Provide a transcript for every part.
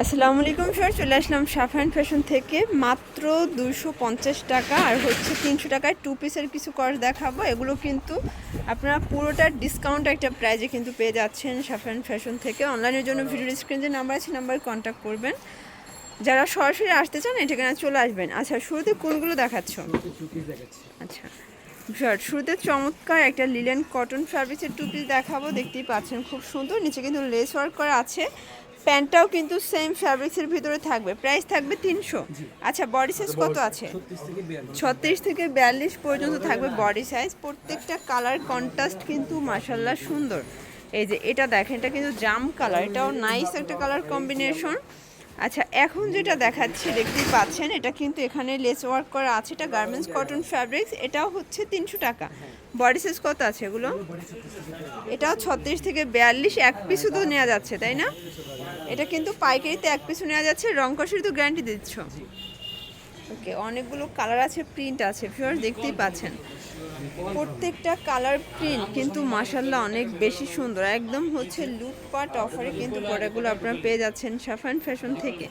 আসসালামু আলাইকুম স্যার চলে আসলাম সাফান ফ্যাশন থেকে। মাত্র দুশো পঞ্চাশ টাকা আর হচ্ছে তিনশো টাকায় টু পিসের কিছু কর্স দেখাবো। এগুলো কিন্তু আপনারা পুরোটা ডিসকাউন্ট একটা প্রাইজে কিন্তু পেয়ে যাচ্ছেন সাফান ফ্যাশন থেকে। অনলাইনের জন্য ভিডিও স্ক্রিন যে নাম্বার আছে নাম্বার কন্ট্যাক্ট করবেন। যারা সরাসরি আসতে চান এই ঠিকানা চলে আসবেন। আচ্ছা শুরুতে কোনগুলো দেখাচ্ছ? আচ্ছা শর্ট শুরুতে চমৎকার একটা লিলেন কটন ফ্যাব্রিক্সের টু পিস দেখাবো। দেখতেই পাচ্ছেন খুব সুন্দর। নিচে কিন্তু লেস ওয়ার্ক করা আছে। প্যান্টটাও কিন্তু সেম ফ্যাব্রিক্সের ভিতরে থাকবে। প্রাইস থাকবে তিনশো। আচ্ছা বডি সাইজ কত আছে? ছত্রিশ থেকে বিয়াল্লিশ। পর্যন্ত থাকবে বডি সাইজ প্রত্যেকটা কালার কন্ট্রাস্ট কিন্তু মাসাল্লাহ সুন্দর। এই যে এটা দেখেন এটা কিন্তু জাম কালার এটাও নাইস একটা কালার কম্বিনেশন আচ্ছা এখন যেটা দেখাচ্ছি, দেখতেই পাচ্ছেন, এটা কিন্তু এখানে লেস ওয়ার্ক করা আছে, এটা গার্মেন্টস কটন ফ্যাব্রিক্স এটাও হচ্ছে তিনশো টাকা। বডি সাইজ কত আছে এগুলো? এটাও ছত্রিশ থেকে বিয়াল্লিশ, এক পিসও তো নেওয়া যাচ্ছে, তাই না? এটা কিন্তু পাইকারিতে এক পিসও নেওয়া যাচ্ছে, রং কষের তো গ্যারান্টি দিচ্ছ। ওকে অনেকগুলো কালার আছে প্রিন্ট আছে ফিওর দেখতেই পাচ্ছেন। প্রত্যেকটা কালার প্রিন্ট কিন্তু মাসাল্লাহ অনেক বেশি সুন্দর। একদম হচ্ছে লুটপাট অফারে কিন্তু প্রোডাক্টগুলো আপনারা পেয়ে যাচ্ছেন সাফান ফ্যাশন থেকে।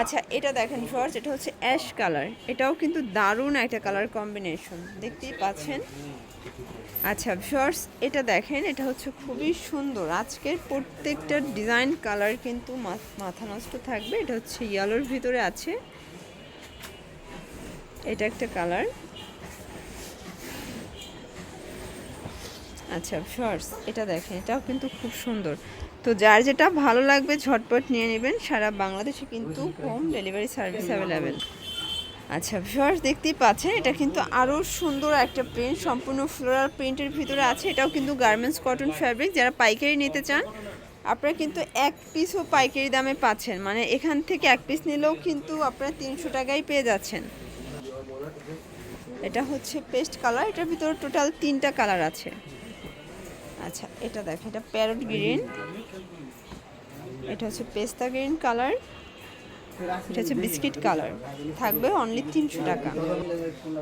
আচ্ছা এটা দেখেন ফার্স্ট এটা হচ্ছে অ্যাশ কালার এটাও কিন্তু দারুণ একটা কালার কম্বিনেশন দেখতেই পাচ্ছেন? আচ্ছা ভিউয়ার্স এটা দেখেন, এটা হচ্ছে খুবই সুন্দর। আজকের প্রত্যেকটা ডিজাইন কালার কিন্তু মাথা নষ্ট থাকবে। এটা হচ্ছে ইয়েলোর ভিতরে আছে। এটা একটা কালার আচ্ছা শর্টস এটা দেখেন এটাও কিন্তু খুব সুন্দর। তো যার যেটা ভালো লাগবে ঝটপট নিয়ে নেবেন। সারা বাংলাদেশে কিন্তু হোম ডেলিভারি সার্ভিস অ্যাভেলেবেল আচ্ছা ভিউয়ার্স দেখতেই পাচ্ছেন এটা কিন্তু আরও সুন্দর একটা প্রিন্ট সম্পূর্ণ ফ্লোরাল প্রিন্টের ভিতরে আছে। এটাও কিন্তু গার্মেন্টস কটন ফ্যাব্রিক যারা পাইকারি নিতে চান আপনারা কিন্তু এক পিসও পাইকারি দামে পাচ্ছেন। মানে এখান থেকে এক পিস নিলেও কিন্তু আপনারা তিনশো টাকায় পেয়ে যাচ্ছেন। এটা হচ্ছে পেস্ট কালার এটার ভিতরে টোটাল তিনটা কালার আছে। আচ্ছা এটা দেখো, এটা প্যারট গ্রিন এটা হচ্ছে পেস্তা গ্রিন কালার এটা হচ্ছে বিস্কিট কালার থাকবে অনলি তিনশো টাকা।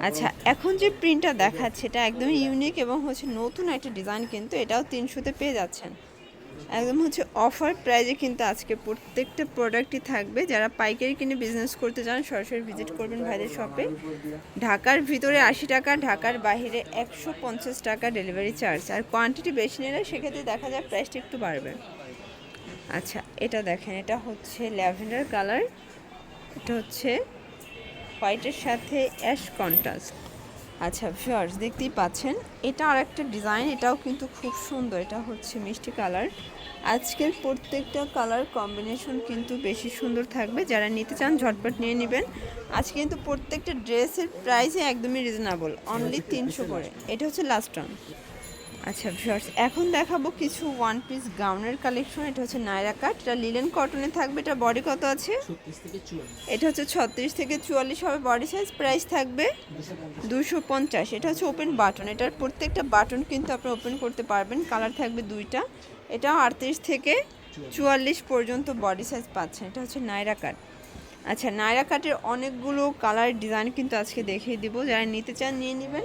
আচ্ছা এখন যে প্রিন্টটা দেখাচ্ছে, এটা একদম ইউনিক এবং হচ্ছে নতুন একটা ডিজাইন কিন্তু এটাও তিনশোতে পেয়ে যাচ্ছেন। একদম হচ্ছে অফার প্রাইজে কিন্তু আজকে প্রত্যেকটা প্রোডাক্টই থাকবে। যারা পাইকারি কিনে বিজনেস করতে চান, সরাসরি ভিজিট করবেন ভাইদের শপে ঢাকার ভিতরে আশি টাকা, ঢাকার বাইরে একশো পঞ্চাশ টাকা ডেলিভারি চার্জ আর কোয়ান্টিটি বেশি নিলে সেক্ষেত্রে দেখা যায় প্রাইসটা একটু বাড়বে। আচ্ছা এটা দেখেন, এটা হচ্ছে ল্যাভেন্ডার কালার এটা হচ্ছে হোয়াইটের সাথে অ্যাশ কন্ট্রাস্ট আচ্ছা ভিউয়ার্স দেখতেই পাচ্ছেন এটা আর একটা ডিজাইন এটাও কিন্তু খুব সুন্দর এটা হচ্ছে মিষ্টি কালার আজকের প্রত্যেকটা কালার কম্বিনেশন কিন্তু বেশি সুন্দর থাকবে যারা নিতে চান ঝটপট নিয়ে নেবেন। আজকে কিন্তু প্রত্যেকটা ড্রেসের প্রাইসে একদমই রিজনেবল অনলি তিনশো করে। এটা হচ্ছে লাস্ট অন আচ্ছা ভিউয়ার্স এখন দেখাবো কিছু ওয়ান পিস গাউনের কালেকশন এটা হচ্ছে নায়রা কাট এটা লিলেন কটনে থাকবে। এটা বডি কত আছে? এটা হচ্ছে ছত্রিশ থেকে চুয়াল্লিশ হবে বডি সাইজ প্রাইস থাকবে দুশো পঞ্চাশ। এটা হচ্ছে ওপেন বাটন এটার প্রত্যেকটা বাটন কিন্তু আপনি ওপেন করতে পারবেন। কালার থাকবে দুইটা। এটাও আটত্রিশ থেকে চুয়াল্লিশ পর্যন্ত বডি সাইজ পাচ্ছেন। এটা হচ্ছে নায়রা কাট আচ্ছা নায়রা কাটের অনেকগুলো কালার ডিজাইন কিন্তু আজকে দেখিয়ে দিব। যারা নিতে চান নিয়ে নেবেন।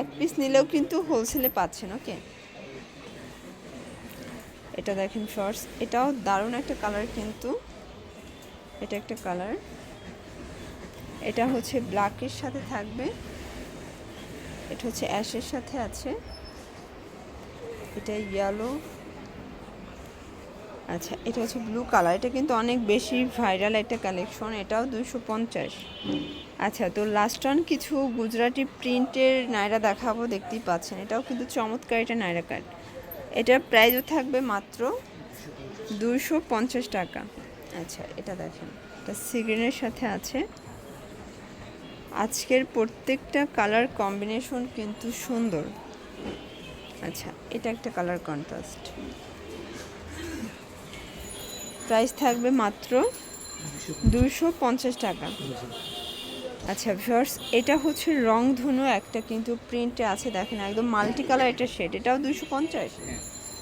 এক পিস নিলেও কিন্তু হোলসেলে পাচ্ছেন ওকে এটা দেখেন শর্টস এটাও দারুণ একটা কালার কিন্তু। এটা একটা কালার এটা হচ্ছে ব্ল্যাকের সাথে থাকবে। এটা হচ্ছে অ্যাশের সাথে আছে। এটা ইয়েলো আচ্ছা এটা হচ্ছে ব্লু কালার এটা কিন্তু অনেক বেশি ভাইরাল একটা কালেকশন এটাও দুশো পঞ্চাশ। আচ্ছা তো লাস্ট অন কিছু গুজরাটি প্রিন্টের নায়রা দেখাবো, দেখতেই পাচ্ছেন। এটাও কিন্তু চমৎকার এটা নায়রা কাট এটার প্রাইসও থাকবে মাত্র দুশো পঞ্চাশ টাকা। আচ্ছা এটা দেখেন, এটা সিগ্রিনের সাথে আছে। আজকের প্রত্যেকটা কালার কম্বিনেশন কিন্তু সুন্দর। আচ্ছা এটা একটা কালার কন্ট্রাস্ট প্রাইস থাকবে মাত্র দুশো পঞ্চাশ টাকা। আচ্ছা ভিউয়ার্স এটা হচ্ছে রংধনু একটা কিন্তু প্রিন্টে আছে দেখেন একদম মাল্টি কালার একটা শেড এটাও দুশো পঞ্চাশ?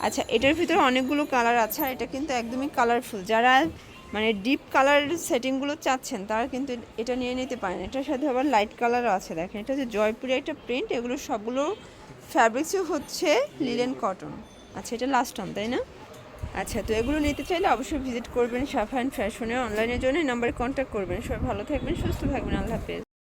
আচ্ছা এটার ভিতরে অনেকগুলো কালার আছে আর এটা কিন্তু একদমই কালারফুল যারা মানে ডিপ কালার সেটিংগুলো চাচ্ছেন তারা কিন্তু এটা নিয়ে নিতে পারেন। এটার সাথে আবার লাইট কালারও আছে দেখেন এটা হচ্ছে জয়পুরের একটা প্রিন্ট এগুলো সবগুলো ফ্যাব্রিক্সও হচ্ছে লিলেন কটন আচ্ছা এটা লাস্ট অন তাই না? আচ্ছা তো এগুলো নিতে চাইলে অবশ্যই ভিজিট করবেন সাফান ফ্যাশনে অনলাইনের জন্য নাম্বারে কন্ট্যাক্ট করবেন। সবাই ভালো থাকবেন, সুস্থ থাকবেন। আল্লাহ হাফেজ।